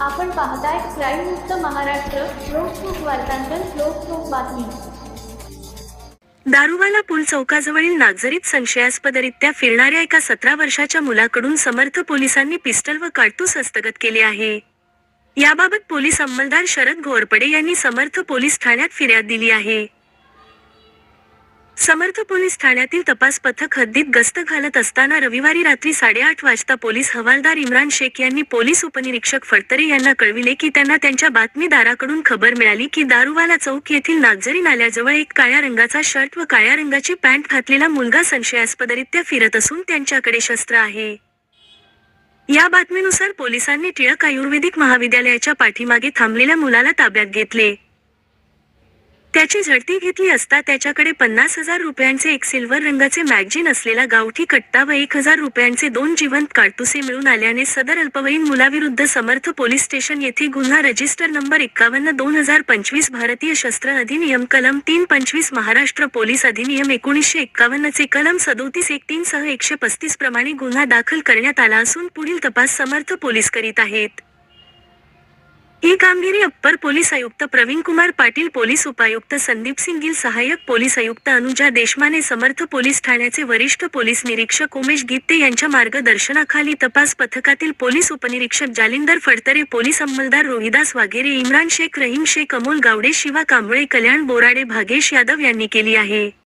आपण पाहताय क्राईम मुक्त महाराष्ट्र लोकसुख वार्तांकन लोकसुख बातमी. दारुवाला पूल चौकाजवळील नागझरीत संशयास्पदरित्या फिरणाऱ्या एका सतरा वर्षाच्या मुलाकडून समर्थ पोलिसांनी पिस्टल व काडतूस हस्तगत केले आहे. याबाबत पोलीस अंमलदार शरद घोरपडे यांनी समर्थ पोलीस ठाण्यात फिर्याद दिली आहे. समर्थ पोलीस ठाण्यातील तपास पथक हद्दीत गस्त घालत असताना रविवारी रात्री साडेआठ वाजता पोलीस हवालदार इम्रान शेख यांनी पोलीस उपनिरीक्षक फडतरे यांना कळविले की त्यांना त्यांच्या बातमीदाराकडून खबर मिळाली की दारुवाला चौक येथील नागझरी नाल्याजवळ एक काळ्या रंगाचा शर्ट व काळ्या रंगाची पॅन्ट घातलेला मुलगा संशयास्पदरित्या फिरत असून त्यांच्याकडे शस्त्र आहे. या बातमीनुसार पोलिसांनी टिळक आयुर्वेदिक महाविद्यालयाच्या पाठीमागे थांबलेल्या मुलाला ताब्यात घेतले. त्याची झडती घेतली असता त्याच्याकडे पन्नास हजार रुपयांचे एक सिल्वर रंगाचे मॅगझिन असलेला गावठी कट्टा व एक हजार रुपयांचे दोन जिवंत काडतुसे मिळून आल्याने सदर अल्पवयीन मुलाविरुद्ध समर्थ पोलीस स्टेशन येथे गुन्हा रजिस्टर नंबर एक्कावन्न दोन हजार पंचवीस भारतीय शस्त्र अधिनियम कलम तीन पंचवीस महाराष्ट्र पोलीस अधिनियम एकोणीसशे एक्कावन्न चे कलम सदोतीस एक तीन सह एकशे पस्तीस प्रमाणे गुन्हा दाखल करण्यात आला असून पुढील तपास समर्थ पोलीस करीत आहेत. ही कामगिरी अप्पर पोलीस आयुक्त प्रवीण कुमार पाटील पोलीस उपायुक्त संदीप सिंग गिल सहाय्यक पोलीस आयुक्त अनुजा देशमाने समर्थ पोलीस ठाण्याचे वरिष्ठ पोलीस निरीक्षक उमेश गित्ते यांच्या मार्गदर्शनाखाली तपास पथकातील पोलीस उपनिरीक्षक जालिंदर फडतरे पोलीस अंमलदार रोहिदास वाघेरे इम्रान शेख रहीम शेख अमोल गावडे शिवा कांबळे कल्याण बोराडे भागेश यादव यांनी केली आहे.